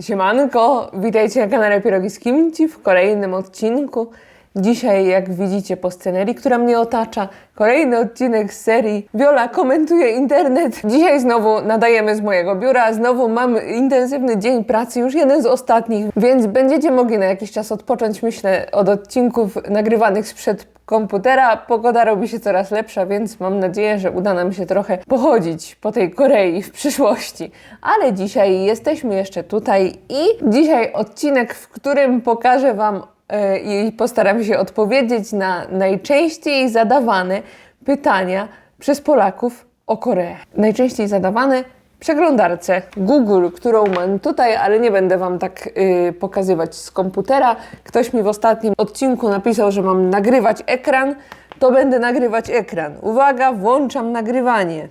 Siemanko, witajcie na kanale Pierogi z Kimchi w kolejnym odcinku. Dzisiaj, jak widzicie po scenerii, która mnie otacza, kolejny odcinek z serii Viola komentuje internet. Dzisiaj znowu nadajemy z mojego biura, znowu mam intensywny dzień pracy, już jeden z ostatnich, więc będziecie mogli na jakiś czas odpocząć, myślę, od odcinków nagrywanych sprzed komputera. Pogoda robi się coraz lepsza, więc mam nadzieję, że uda nam się trochę pochodzić po tej Korei w przyszłości. Ale dzisiaj jesteśmy jeszcze tutaj i dzisiaj odcinek, w którym pokażę Wam e, i postaram się odpowiedzieć na najczęściej zadawane pytania przez Polaków o Koreę. Najczęściej zadawane przeglądarce Google, którą mam tutaj, ale nie będę Wam tak y, pokazywać z komputera. Ktoś mi w ostatnim odcinku napisał, że mam nagrywać ekran, to będę nagrywać ekran. Uwaga, włączam nagrywanie.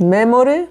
Memory?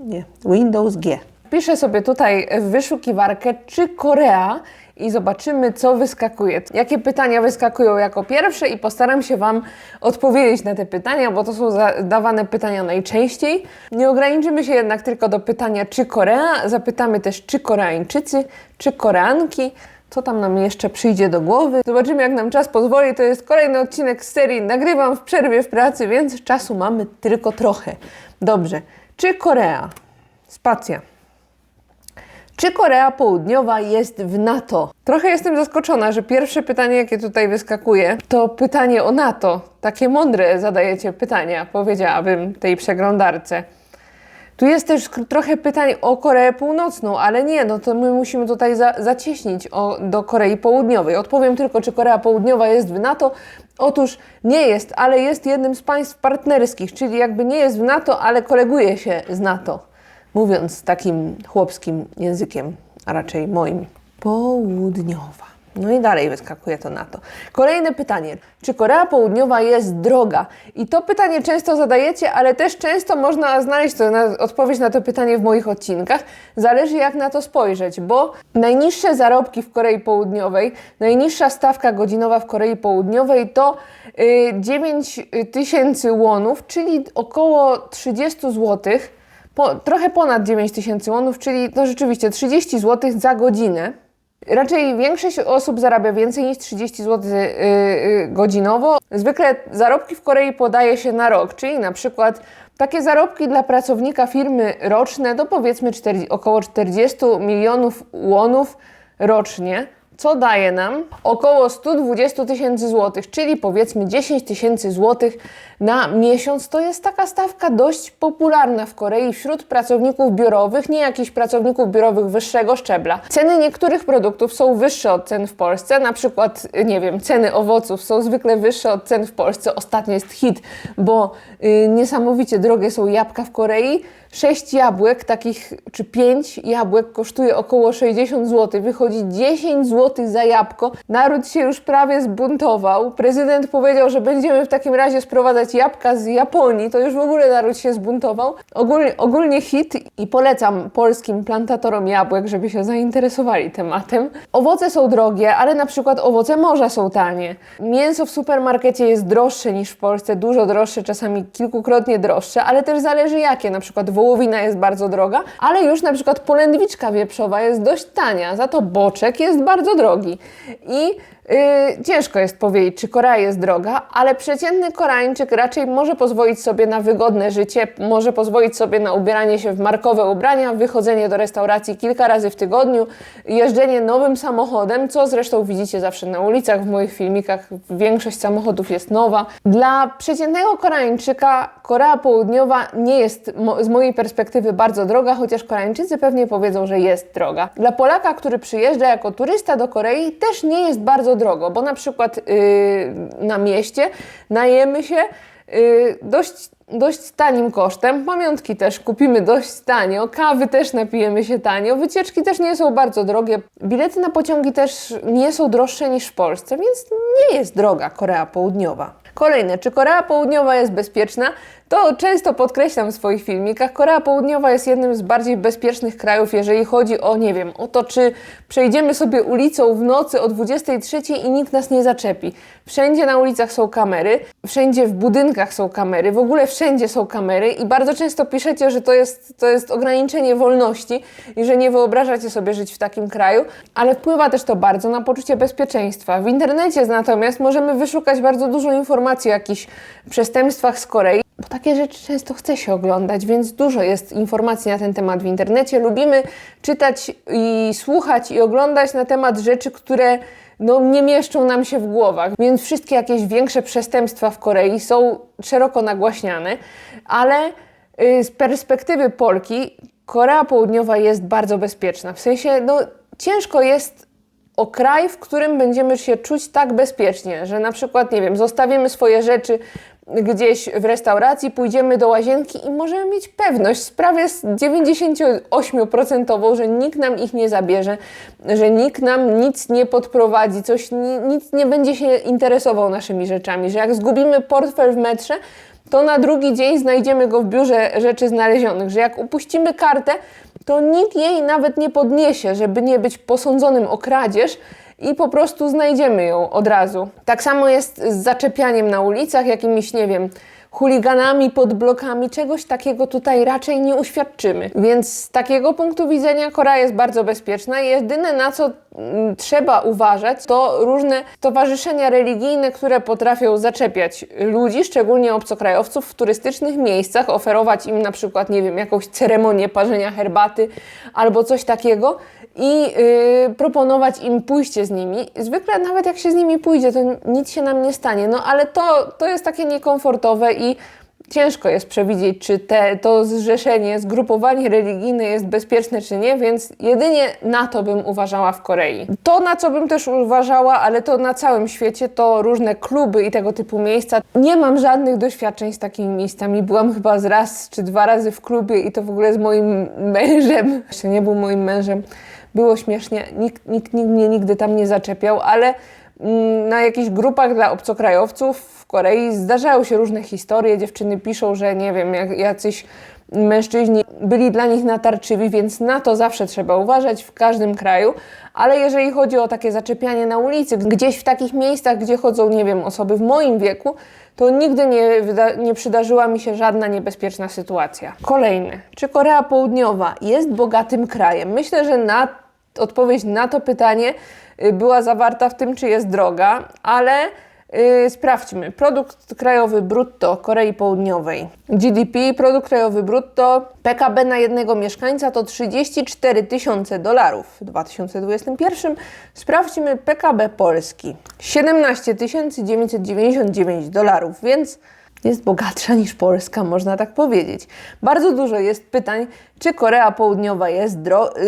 Nie, Windows G. Piszę sobie tutaj w wyszukiwarkę, czy Korea i zobaczymy, co wyskakuje. Jakie pytania wyskakują jako pierwsze i postaram się Wam odpowiedzieć na te pytania, bo to są zadawane pytania najczęściej. Nie ograniczymy się jednak tylko do pytania, czy Korea, zapytamy też, czy Koreańczycy, czy Koreanki. Co tam nam jeszcze przyjdzie do głowy? Zobaczymy, jak nam czas pozwoli. To jest kolejny odcinek z serii. Nagrywam w przerwie w pracy, więc czasu mamy tylko trochę. Dobrze. Czy Korea? Spacja. Czy Korea Południowa jest w NATO? Trochę jestem zaskoczona, że pierwsze pytanie, jakie tutaj wyskakuje, to pytanie o NATO. Takie mądre zadajecie pytania, powiedziałabym, tej przeglądarce. Tu jest też trochę pytań o Koreę Północną, ale nie, no to my musimy tutaj za, zacieśnić o, do Korei Południowej. Odpowiem tylko, czy Korea Południowa jest w NATO. Otóż nie jest, ale jest jednym z państw partnerskich, czyli jakby nie jest w NATO, ale koleguje się z NATO mówiąc takim chłopskim językiem, a raczej moim. Południowa. No i dalej wyskakuje to na to. Kolejne pytanie. Czy Korea Południowa jest droga? I to pytanie często zadajecie, ale też często można znaleźć to na, odpowiedź na to pytanie w moich odcinkach. Zależy jak na to spojrzeć, bo najniższe zarobki w Korei Południowej, najniższa stawka godzinowa w Korei Południowej to y, 9 tysięcy łonów, czyli około 30 złotych po, trochę ponad 9 tysięcy łonów, czyli no rzeczywiście 30 zł za godzinę. Raczej większość osób zarabia więcej niż 30 zł yy, yy, godzinowo. Zwykle zarobki w Korei podaje się na rok, czyli na przykład takie zarobki dla pracownika firmy roczne to powiedzmy 4, około 40 milionów łonów rocznie co daje nam około 120 tysięcy złotych, czyli powiedzmy 10 tysięcy złotych na miesiąc. To jest taka stawka dość popularna w Korei wśród pracowników biurowych, nie jakichś pracowników biurowych wyższego szczebla. Ceny niektórych produktów są wyższe od cen w Polsce, na przykład, nie wiem, ceny owoców są zwykle wyższe od cen w Polsce. Ostatnio jest hit, bo yy, niesamowicie drogie są jabłka w Korei. 6 jabłek, takich czy 5 jabłek kosztuje około 60 zł. Wychodzi 10 zł za jabłko. Naród się już prawie zbuntował. Prezydent powiedział, że będziemy w takim razie sprowadzać jabłka z Japonii. To już w ogóle naród się zbuntował. Ogólnie, ogólnie hit i polecam polskim plantatorom jabłek, żeby się zainteresowali tematem. Owoce są drogie, ale na przykład owoce morza są tanie. Mięso w supermarkecie jest droższe niż w Polsce, dużo droższe, czasami kilkukrotnie droższe, ale też zależy jakie. Na przykład wołowina jest bardzo droga, ale już na przykład polędwiczka wieprzowa jest dość tania, za to boczek jest bardzo drogi. I Yy, ciężko jest powiedzieć, czy Korea jest droga, ale przeciętny Koreańczyk raczej może pozwolić sobie na wygodne życie, może pozwolić sobie na ubieranie się w markowe ubrania, wychodzenie do restauracji kilka razy w tygodniu, jeżdżenie nowym samochodem, co zresztą widzicie zawsze na ulicach, w moich filmikach. Większość samochodów jest nowa. Dla przeciętnego Koreańczyka Korea Południowa nie jest mo z mojej perspektywy bardzo droga, chociaż Koreańczycy pewnie powiedzą, że jest droga. Dla Polaka, który przyjeżdża jako turysta do Korei, też nie jest bardzo drogo, bo na przykład yy, na mieście najemy się yy, dość, dość tanim kosztem, pamiątki też kupimy dość tanio, kawy też napijemy się tanio, wycieczki też nie są bardzo drogie, bilety na pociągi też nie są droższe niż w Polsce, więc nie jest droga Korea Południowa. Kolejne, czy Korea Południowa jest bezpieczna? To często podkreślam w swoich filmikach. Korea Południowa jest jednym z bardziej bezpiecznych krajów, jeżeli chodzi o, nie wiem, o to, czy przejdziemy sobie ulicą w nocy o 23 i nikt nas nie zaczepi. Wszędzie na ulicach są kamery, wszędzie w budynkach są kamery, w ogóle wszędzie są kamery i bardzo często piszecie, że to jest, to jest ograniczenie wolności i że nie wyobrażacie sobie żyć w takim kraju, ale wpływa też to bardzo na poczucie bezpieczeństwa. W internecie natomiast możemy wyszukać bardzo dużo informacji o jakichś przestępstwach z Korei, bo takie rzeczy często chce się oglądać, więc dużo jest informacji na ten temat w internecie. Lubimy czytać i słuchać i oglądać na temat rzeczy, które no, nie mieszczą nam się w głowach, więc wszystkie jakieś większe przestępstwa w Korei są szeroko nagłaśniane, ale y, z perspektywy Polki Korea Południowa jest bardzo bezpieczna. W sensie, no, ciężko jest o kraj, w którym będziemy się czuć tak bezpiecznie, że na przykład, nie wiem, zostawimy swoje rzeczy gdzieś w restauracji, pójdziemy do łazienki i możemy mieć pewność, sprawie z 98%, że nikt nam ich nie zabierze, że nikt nam nic nie podprowadzi, coś, nic nie będzie się interesował naszymi rzeczami, że jak zgubimy portfel w metrze, to na drugi dzień znajdziemy go w biurze rzeczy znalezionych, że jak upuścimy kartę, to nikt jej nawet nie podniesie, żeby nie być posądzonym o kradzież i po prostu znajdziemy ją od razu. Tak samo jest z zaczepianiem na ulicach, jakimiś, nie wiem, chuliganami pod blokami, czegoś takiego tutaj raczej nie uświadczymy. Więc z takiego punktu widzenia Korea jest bardzo bezpieczna. Jedyne na co mm, trzeba uważać, to różne towarzyszenia religijne, które potrafią zaczepiać ludzi, szczególnie obcokrajowców w turystycznych miejscach, oferować im na przykład, nie wiem, jakąś ceremonię parzenia herbaty albo coś takiego i yy, proponować im pójście z nimi. Zwykle nawet jak się z nimi pójdzie, to nic się nam nie stanie, no ale to, to jest takie niekomfortowe i ciężko jest przewidzieć, czy te, to zrzeszenie, zgrupowanie religijne jest bezpieczne, czy nie, więc jedynie na to bym uważała w Korei. To, na co bym też uważała, ale to na całym świecie, to różne kluby i tego typu miejsca. Nie mam żadnych doświadczeń z takimi miejscami. Byłam chyba z raz czy dwa razy w klubie i to w ogóle z moim mężem. Jeszcze nie był moim mężem było śmiesznie, nikt, nikt, nikt mnie nigdy tam nie zaczepiał, ale mm, na jakichś grupach dla obcokrajowców w Korei zdarzają się różne historie. Dziewczyny piszą, że nie wiem, jak, jacyś mężczyźni byli dla nich natarczywi, więc na to zawsze trzeba uważać w każdym kraju. Ale jeżeli chodzi o takie zaczepianie na ulicy, gdzieś w takich miejscach, gdzie chodzą, nie wiem, osoby w moim wieku, to nigdy nie, nie przydarzyła mi się żadna niebezpieczna sytuacja. Kolejny. Czy Korea Południowa jest bogatym krajem? Myślę, że na odpowiedź na to pytanie y, była zawarta w tym, czy jest droga, ale Yy, sprawdźmy. Produkt krajowy brutto Korei Południowej. GDP, produkt krajowy brutto, PKB na jednego mieszkańca to 34 tysiące dolarów. W 2021 sprawdźmy PKB Polski. 17 999 dolarów, więc jest bogatsza niż Polska, można tak powiedzieć. Bardzo dużo jest pytań, czy Korea Południowa jest,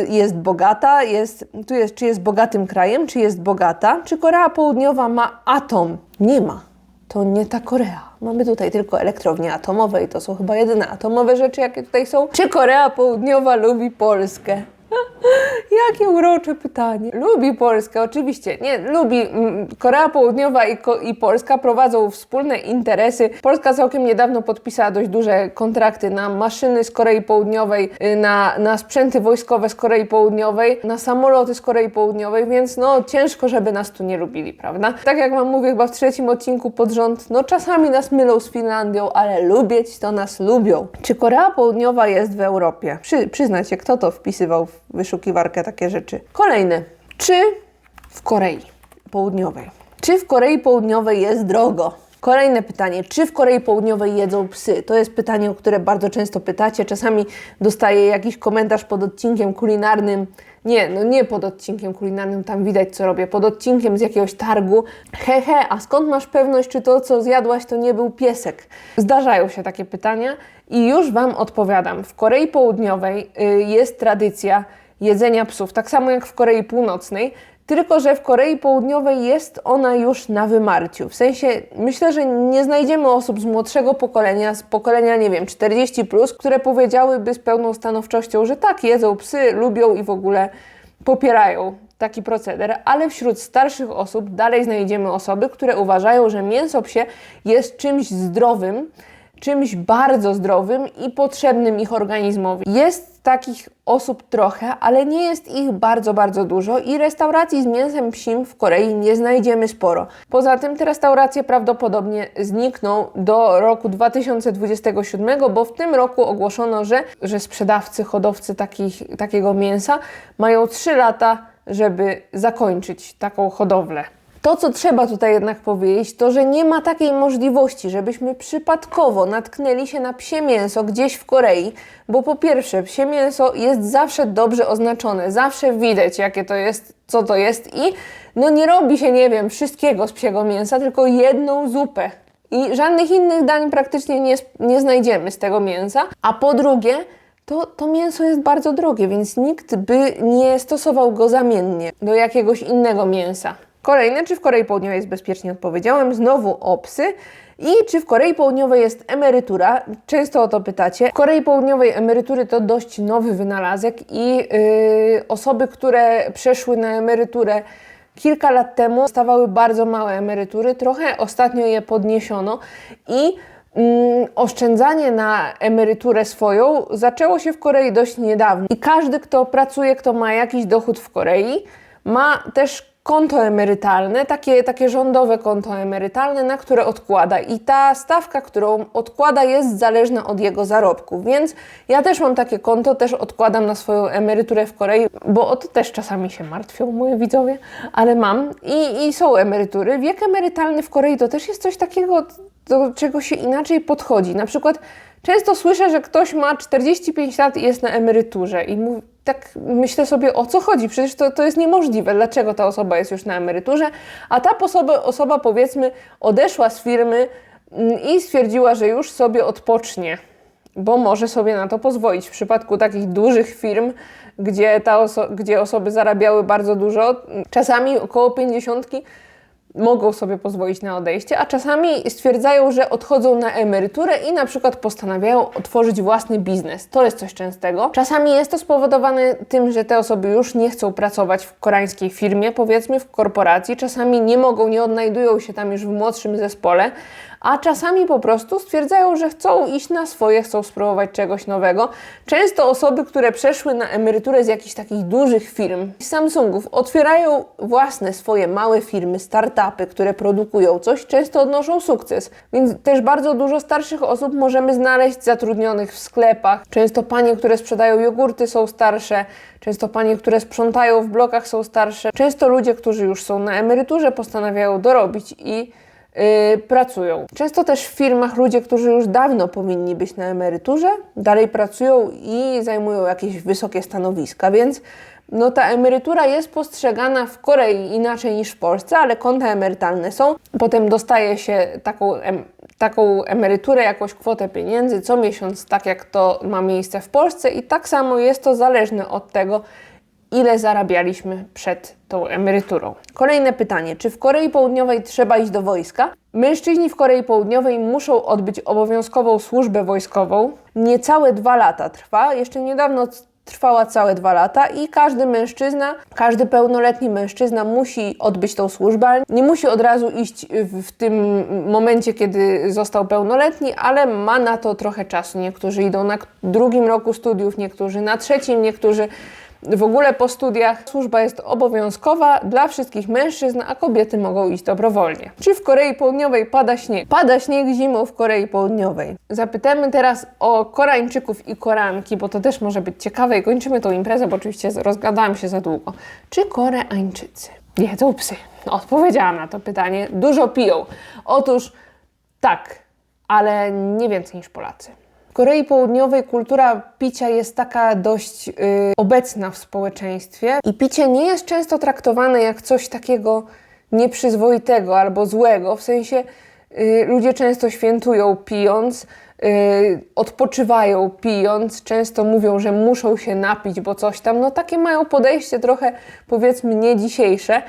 jest bogata, jest, tu jest, czy jest bogatym krajem, czy jest bogata, czy Korea Południowa ma atom. Nie ma. To nie ta Korea. Mamy tutaj tylko elektrownie atomowe i to są chyba jedyne atomowe rzeczy, jakie tutaj są. Czy Korea Południowa lubi Polskę? Jakie urocze pytanie. Lubi Polskę, oczywiście. Nie, lubi. Mm, Korea Południowa i, i, Polska prowadzą wspólne interesy. Polska całkiem niedawno podpisała dość duże kontrakty na maszyny z Korei Południowej, y, na, na sprzęty wojskowe z Korei Południowej, na samoloty z Korei Południowej, więc no ciężko, żeby nas tu nie lubili, prawda? Tak jak Wam mówię chyba w trzecim odcinku pod rząd, no czasami nas mylą z Finlandią, ale lubić to nas lubią. Czy Korea Południowa jest w Europie? Przy, przyznajcie, kto to wpisywał w wyszukiwarkę takie rzeczy. Kolejny. Czy w Korei Południowej? Czy w Korei Południowej jest drogo? Kolejne pytanie, czy w Korei Południowej jedzą psy? To jest pytanie, o które bardzo często pytacie. Czasami dostaję jakiś komentarz pod odcinkiem kulinarnym. Nie, no nie pod odcinkiem kulinarnym, tam widać co robię. Pod odcinkiem z jakiegoś targu. Hehe, he, a skąd masz pewność, czy to, co zjadłaś, to nie był piesek? Zdarzają się takie pytania i już Wam odpowiadam. W Korei Południowej y, jest tradycja jedzenia psów, tak samo jak w Korei Północnej, tylko że w Korei Południowej jest ona już na wymarciu. W sensie myślę, że nie znajdziemy osób z młodszego pokolenia, z pokolenia, nie wiem, 40, plus, które powiedziałyby z pełną stanowczością, że tak, jedzą psy, lubią i w ogóle popierają taki proceder, ale wśród starszych osób dalej znajdziemy osoby, które uważają, że mięso psie jest czymś zdrowym czymś bardzo zdrowym i potrzebnym ich organizmowi. Jest takich osób trochę, ale nie jest ich bardzo, bardzo dużo i restauracji z mięsem psim w Korei nie znajdziemy sporo. Poza tym te restauracje prawdopodobnie znikną do roku 2027, bo w tym roku ogłoszono, że, że sprzedawcy, hodowcy takich, takiego mięsa mają 3 lata, żeby zakończyć taką hodowlę. To, co trzeba tutaj jednak powiedzieć, to, że nie ma takiej możliwości, żebyśmy przypadkowo natknęli się na psie mięso gdzieś w Korei, bo po pierwsze, psie mięso jest zawsze dobrze oznaczone, zawsze widać, jakie to jest, co to jest i no nie robi się, nie wiem, wszystkiego z psiego mięsa, tylko jedną zupę. I żadnych innych dań praktycznie nie, nie znajdziemy z tego mięsa. A po drugie, to, to mięso jest bardzo drogie, więc nikt by nie stosował go zamiennie do jakiegoś innego mięsa. Kolejne, czy w Korei Południowej jest bezpiecznie, odpowiedziałem. Znowu o psy. I czy w Korei Południowej jest emerytura? Często o to pytacie. W Korei Południowej emerytury to dość nowy wynalazek i yy, osoby, które przeszły na emeryturę kilka lat temu, dostawały bardzo małe emerytury. Trochę ostatnio je podniesiono i Mm, oszczędzanie na emeryturę swoją zaczęło się w Korei dość niedawno. I każdy, kto pracuje, kto ma jakiś dochód w Korei, ma też konto emerytalne, takie, takie rządowe konto emerytalne, na które odkłada. I ta stawka, którą odkłada, jest zależna od jego zarobku. Więc ja też mam takie konto, też odkładam na swoją emeryturę w Korei, bo o to też czasami się martwią moi widzowie, ale mam i, i są emerytury. Wiek emerytalny w Korei to też jest coś takiego, do czego się inaczej podchodzi. Na przykład często słyszę, że ktoś ma 45 lat i jest na emeryturze i mówi, tak myślę sobie, o co chodzi? Przecież to, to jest niemożliwe. Dlaczego ta osoba jest już na emeryturze? A ta osoba, osoba powiedzmy, odeszła z firmy mm, i stwierdziła, że już sobie odpocznie, bo może sobie na to pozwolić. W przypadku takich dużych firm, gdzie, ta oso gdzie osoby zarabiały bardzo dużo, czasami około 50 mogą sobie pozwolić na odejście, a czasami stwierdzają, że odchodzą na emeryturę i na przykład postanawiają otworzyć własny biznes. To jest coś częstego. Czasami jest to spowodowane tym, że te osoby już nie chcą pracować w koreańskiej firmie, powiedzmy w korporacji, czasami nie mogą, nie odnajdują się tam już w młodszym zespole, a czasami po prostu stwierdzają, że chcą iść na swoje, chcą spróbować czegoś nowego. Często osoby, które przeszły na emeryturę z jakichś takich dużych firm, Samsungów, otwierają własne swoje małe firmy, startupy, które produkują coś, często odnoszą sukces. Więc też bardzo dużo starszych osób możemy znaleźć zatrudnionych w sklepach. Często panie, które sprzedają jogurty są starsze, często panie, które sprzątają w blokach są starsze. Często ludzie, którzy już są na emeryturze, postanawiają dorobić i Yy, pracują. Często też w firmach ludzie, którzy już dawno powinni być na emeryturze, dalej pracują i zajmują jakieś wysokie stanowiska, więc no ta emerytura jest postrzegana w Korei inaczej niż w Polsce, ale konta emerytalne są. Potem dostaje się taką, em, taką emeryturę, jakąś kwotę pieniędzy co miesiąc, tak jak to ma miejsce w Polsce i tak samo jest to zależne od tego, ile zarabialiśmy przed tą emeryturą. Kolejne pytanie: czy w Korei Południowej trzeba iść do wojska? Mężczyźni w Korei Południowej muszą odbyć obowiązkową służbę wojskową. Niecałe dwa lata trwa. Jeszcze niedawno trwała całe dwa lata i każdy mężczyzna, każdy pełnoletni mężczyzna musi odbyć tą służbę. Nie musi od razu iść w tym momencie, kiedy został pełnoletni, ale ma na to trochę czasu. Niektórzy idą na drugim roku studiów, niektórzy na trzecim, niektórzy w ogóle po studiach służba jest obowiązkowa dla wszystkich mężczyzn, a kobiety mogą iść dobrowolnie. Czy w Korei Południowej pada śnieg? Pada śnieg zimą w Korei Południowej. Zapytamy teraz o Koreańczyków i Koranki, bo to też może być ciekawe i kończymy tą imprezę, bo oczywiście rozgadałam się za długo. Czy Koreańczycy jedzą psy? Odpowiedziałam na to pytanie. Dużo piją. Otóż tak, ale nie więcej niż Polacy. Korei Południowej kultura picia jest taka dość yy, obecna w społeczeństwie i picie nie jest często traktowane jak coś takiego nieprzyzwoitego albo złego, w sensie yy, ludzie często świętują pijąc, yy, odpoczywają pijąc, często mówią, że muszą się napić, bo coś tam, no takie mają podejście trochę powiedzmy nie dzisiejsze.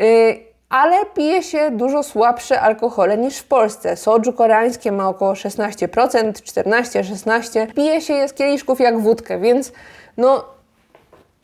Y, ale pije się dużo słabsze alkohole niż w Polsce. Soju koreańskie ma około 16%, 14-16%. Pije się je z kieliszków jak wódkę, więc no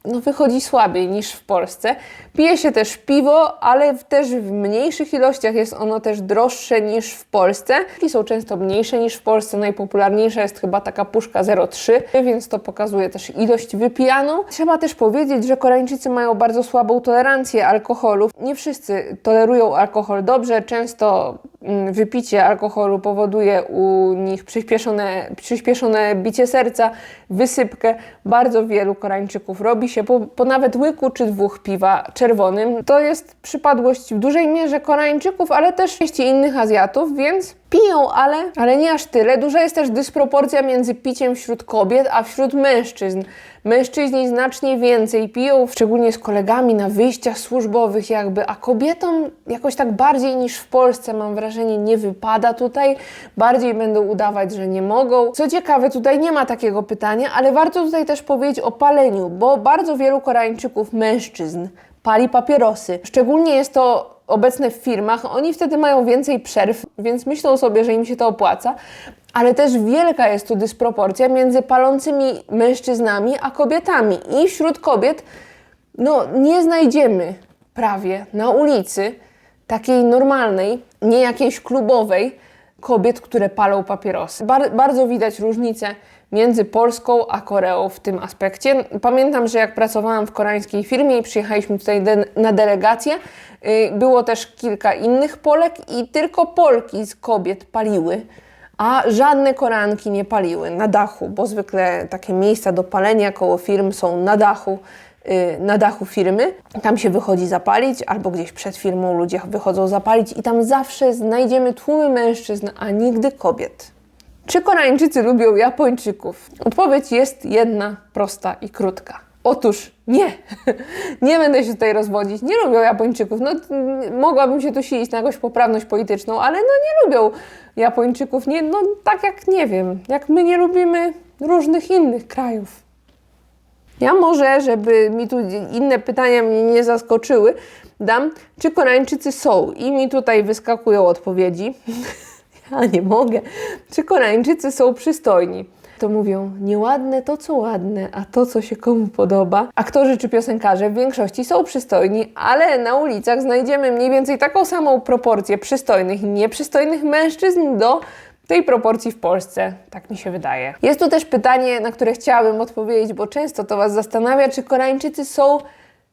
no, wychodzi słabiej niż w Polsce. Pije się też piwo, ale też w mniejszych ilościach jest ono też droższe niż w Polsce. I są często mniejsze niż w Polsce. Najpopularniejsza jest chyba taka puszka 0,3, więc to pokazuje też ilość wypijaną. Trzeba też powiedzieć, że Koreańczycy mają bardzo słabą tolerancję alkoholu. Nie wszyscy tolerują alkohol dobrze. Często wypicie alkoholu powoduje u nich przyspieszone, przyspieszone bicie serca, wysypkę. Bardzo wielu Koreańczyków robi się po, po nawet łyku czy dwóch piwa czerwonym. To jest przypadłość w dużej mierze Koreańczyków, ale też części innych Azjatów, więc piją, ale, ale nie aż tyle. Duża jest też dysproporcja między piciem wśród kobiet, a wśród mężczyzn. Mężczyźni znacznie więcej piją, szczególnie z kolegami na wyjściach służbowych jakby, a kobietom jakoś tak bardziej niż w Polsce mam wrażenie nie wypada tutaj. Bardziej będą udawać, że nie mogą. Co ciekawe, tutaj nie ma takiego pytania, ale warto tutaj też powiedzieć o paleniu, bo bardzo wielu Koreańczyków, mężczyzn, pali papierosy. Szczególnie jest to obecne w firmach, oni wtedy mają więcej przerw, więc myślą sobie, że im się to opłaca. Ale też wielka jest tu dysproporcja między palącymi mężczyznami a kobietami. I wśród kobiet, no nie znajdziemy prawie na ulicy takiej normalnej, nie jakiejś klubowej, kobiet, które palą papierosy. Bar- bardzo widać różnicę między Polską a Koreą w tym aspekcie. Pamiętam, że jak pracowałam w koreańskiej firmie i przyjechaliśmy tutaj de- na delegację, y, było też kilka innych Polek i tylko Polki z kobiet paliły, a żadne Koreanki nie paliły na dachu, bo zwykle takie miejsca do palenia koło firm są na dachu y, na dachu firmy. Tam się wychodzi zapalić, albo gdzieś przed firmą ludzie wychodzą zapalić, i tam zawsze znajdziemy tłumy mężczyzn, a nigdy kobiet. Czy Koreańczycy lubią Japończyków? Odpowiedź jest jedna, prosta i krótka. Otóż nie. Nie będę się tutaj rozwodzić. Nie lubią Japończyków. No, mogłabym się tu silić na jakąś poprawność polityczną, ale no nie lubią Japończyków. Nie, no tak jak nie wiem, jak my nie lubimy różnych innych krajów. Ja może, żeby mi tu inne pytania mnie nie zaskoczyły, dam, czy Koreańczycy są? I mi tutaj wyskakują odpowiedzi. ja nie mogę. Czy Koreańczycy są przystojni? To mówią, nieładne to, co ładne, a to, co się komu podoba. Aktorzy czy piosenkarze w większości są przystojni, ale na ulicach znajdziemy mniej więcej taką samą proporcję przystojnych i nieprzystojnych mężczyzn do tej proporcji w Polsce, tak mi się wydaje. Jest tu też pytanie, na które chciałabym odpowiedzieć, bo często to Was zastanawia, czy Koreańczycy są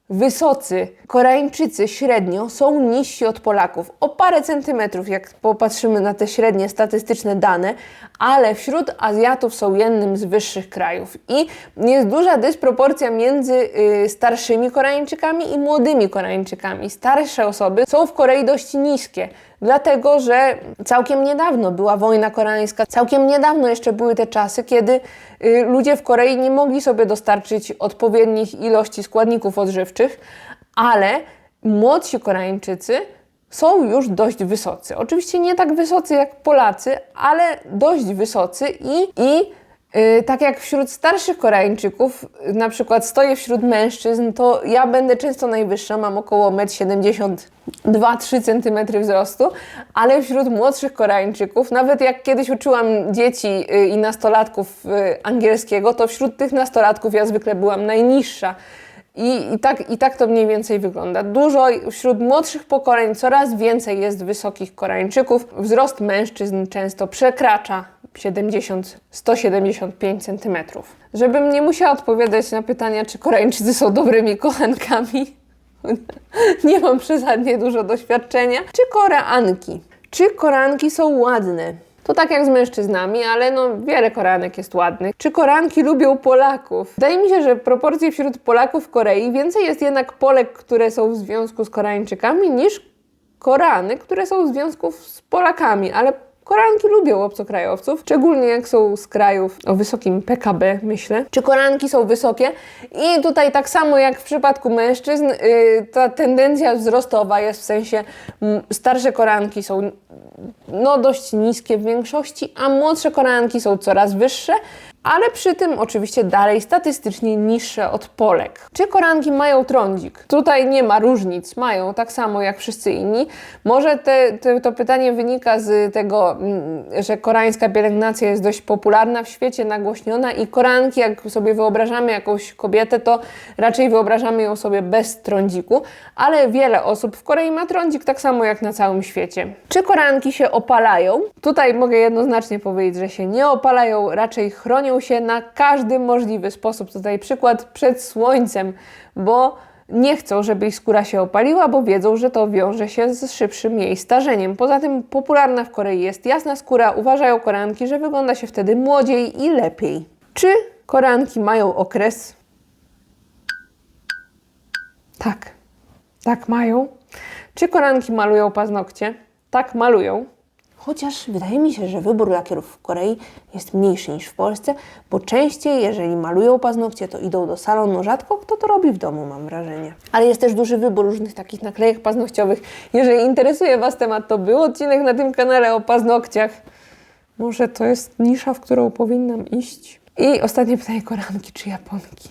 wysocy. Koreańczycy średnio są niżsi od Polaków o parę centymetrów, jak popatrzymy na te średnie statystyczne dane, ale wśród Azjatów są jednym z wyższych krajów. I jest duża dysproporcja między y, starszymi Koreańczykami i młodymi Koreańczykami. Starsze osoby są w Korei dość niskie. Dlatego, że całkiem niedawno była wojna koreańska, całkiem niedawno jeszcze były te czasy, kiedy y, ludzie w Korei nie mogli sobie dostarczyć odpowiednich ilości składników odżywczych, ale młodsi Koreańczycy są już dość wysocy. Oczywiście nie tak wysocy jak Polacy, ale dość wysocy i, i tak jak wśród starszych Koreańczyków, yy, na przykład stoję wśród mężczyzn, to ja będę często najwyższa, mam około 1,72-3 cm wzrostu, ale wśród młodszych Koreańczyków, nawet jak kiedyś uczyłam dzieci yy, i nastolatków angielskiego, to wśród tych nastolatków ja zwykle byłam najniższa. I, i, tak, I tak to mniej więcej wygląda. Dużo wśród młodszych pokoleń coraz więcej jest wysokich Koreańczyków. Wzrost mężczyzn często przekracza 70-175 cm. Żebym nie musiała odpowiadać na pytania, czy Koreańczycy są dobrymi kochankami, nie mam przesadnie dużo doświadczenia. Czy Koreanki? Czy Koreanki są ładne? To tak jak z mężczyznami, ale no wiele Koreanek jest ładnych. Czy Koreanki lubią Polaków? Wydaje mi się, że proporcje wśród Polaków w Korei więcej jest jednak Polek, które są w związku z Koreańczykami, niż Koreanek, które są w związku z Polakami, ale Koreanki lubią obcokrajowców, szczególnie jak są z krajów o wysokim PKB, myślę. Czy Koreanki są wysokie? I tutaj tak samo jak w przypadku mężczyzn, yy, ta tendencja wzrostowa jest w sensie mm, starsze Koreanki są no dość niskie w większości, a młodsze Koreanki są coraz wyższe. Ale przy tym oczywiście dalej statystycznie niższe od Polek. Czy koranki mają trądzik? Tutaj nie ma różnic, mają tak samo jak wszyscy inni. Może te, te, to pytanie wynika z tego, mm, że koreańska pielęgnacja jest dość popularna w świecie, nagłośniona i koranki, jak sobie wyobrażamy jakąś kobietę, to raczej wyobrażamy ją sobie bez trądziku, ale wiele osób w Korei ma trądzik tak samo jak na całym świecie. Czy koranki się opalają? Tutaj mogę jednoznacznie powiedzieć, że się nie opalają, raczej chronią się na każdy możliwy sposób. Tutaj przykład przed słońcem, bo nie chcą, żeby ich skóra się opaliła, bo wiedzą, że to wiąże się z szybszym jej starzeniem. Poza tym popularna w Korei jest jasna skóra. Uważają koreanki, że wygląda się wtedy młodziej i lepiej. Czy koreanki mają okres? Tak. Tak mają. Czy koranki malują paznokcie? Tak, malują. Chociaż wydaje mi się, że wybór lakierów w Korei jest mniejszy niż w Polsce, bo częściej, jeżeli malują paznokcie, to idą do salonu. Rzadko kto to robi w domu, mam wrażenie. Ale jest też duży wybór różnych takich naklejek paznokciowych. Jeżeli interesuje Was temat, to był odcinek na tym kanale o paznokciach. Może to jest nisza, w którą powinnam iść? I ostatnie pytanie, koranki czy japonki?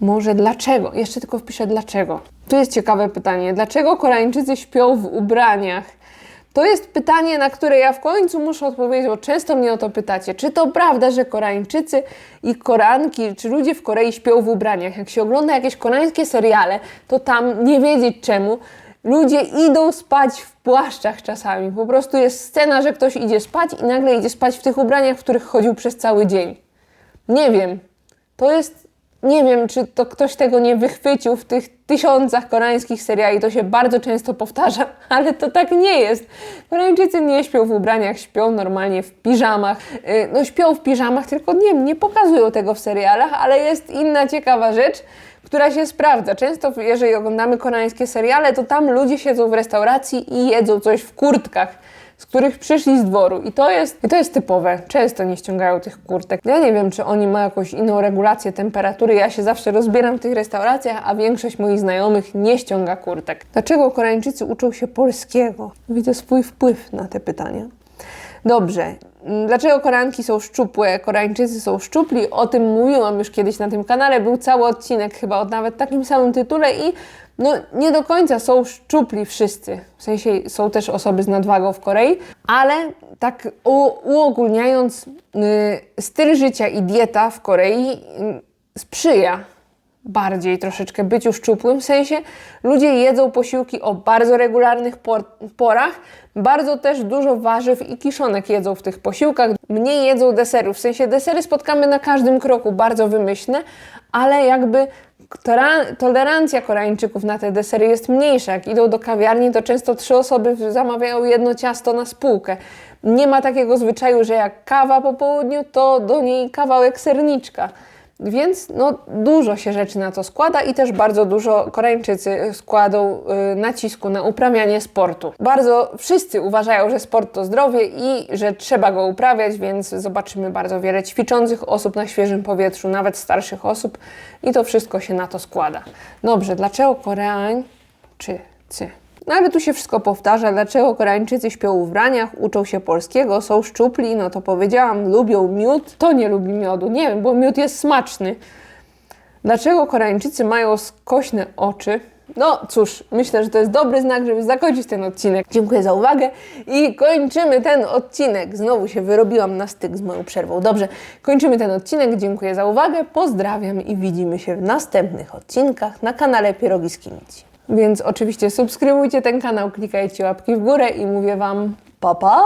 Może dlaczego? Jeszcze tylko wpiszę dlaczego. Tu jest ciekawe pytanie. Dlaczego Koreańczycy śpią w ubraniach? To jest pytanie, na które ja w końcu muszę odpowiedzieć, bo często mnie o to pytacie. Czy to prawda, że Koreańczycy i Koranki, czy ludzie w Korei śpią w ubraniach? Jak się ogląda jakieś koreańskie seriale, to tam nie wiedzieć czemu. Ludzie idą spać w płaszczach czasami. Po prostu jest scena, że ktoś idzie spać i nagle idzie spać w tych ubraniach, w których chodził przez cały dzień. Nie wiem. To jest nie wiem, czy to ktoś tego nie wychwycił w tych tysiącach koreańskich seriali, to się bardzo często powtarza, ale to tak nie jest. Koreańczycy nie śpią w ubraniach, śpią normalnie w piżamach. Yy, No śpią w piżamach, tylko nie, nie pokazują tego w serialach, ale jest inna ciekawa rzecz, która się sprawdza. Często, jeżeli oglądamy koreańskie seriale, to tam ludzie siedzą w restauracji i jedzą coś w kurtkach z których przyszli z dworu. I to jest, i to jest typowe. Często nie ściągają tych kurtek. Ja nie wiem, czy oni mają jakąś inną regulację temperatury. Ja się zawsze rozbieram w tych restauracjach, a większość moich znajomych nie ściąga kurtek. Dlaczego Koreańczycy uczą się polskiego? Widzę swój wpływ na te pytania. Dobrze. Dlaczego Koreanki są szczupłe, Koreańczycy są szczupli? O tym mówiłam już kiedyś na tym kanale. Był cały odcinek chyba o nawet takim samym tytule i no nie do końca są szczupli wszyscy. W sensie są też osoby z nadwagą w Korei, ale tak uogólniając, y, styl życia i dieta w Korei y, sprzyja bardziej troszeczkę byciu szczupłym, w sensie ludzie jedzą posiłki o bardzo regularnych por porach, bardzo też dużo warzyw i kiszonek jedzą w tych posiłkach, mniej jedzą deserów, w sensie desery spotkamy na każdym kroku, bardzo wymyślne, ale jakby tolerancja Koreańczyków na te desery jest mniejsza. Jak idą do kawiarni, to często trzy osoby zamawiają jedno ciasto na spółkę. Nie ma takiego zwyczaju, że jak kawa po południu, to do niej kawałek serniczka. Więc no, dużo się rzeczy na to składa i też bardzo dużo Koreańczycy składą y, nacisku na uprawianie sportu. Bardzo wszyscy uważają, że sport to zdrowie i że trzeba go uprawiać, więc zobaczymy bardzo wiele ćwiczących osób na świeżym powietrzu, nawet starszych osób i to wszystko się na to składa. Dobrze, dlaczego Koreańczycy? No ale tu się wszystko powtarza. Dlaczego Koreańczycy śpią w ubraniach, uczą się polskiego, są szczupli? No to powiedziałam, lubią miód. To nie lubi miodu, nie wiem, bo miód jest smaczny. Dlaczego Koreańczycy mają skośne oczy? No cóż, myślę, że to jest dobry znak, żeby zakończyć ten odcinek. Dziękuję za uwagę i kończymy ten odcinek. Znowu się wyrobiłam na styk z moją przerwą. Dobrze, kończymy ten odcinek. Dziękuję za uwagę, pozdrawiam i widzimy się w następnych odcinkach na kanale Pierogi z Kimici. Więc oczywiście subskrybujcie ten kanał, klikajcie łapki w górę i mówię Wam pa pa!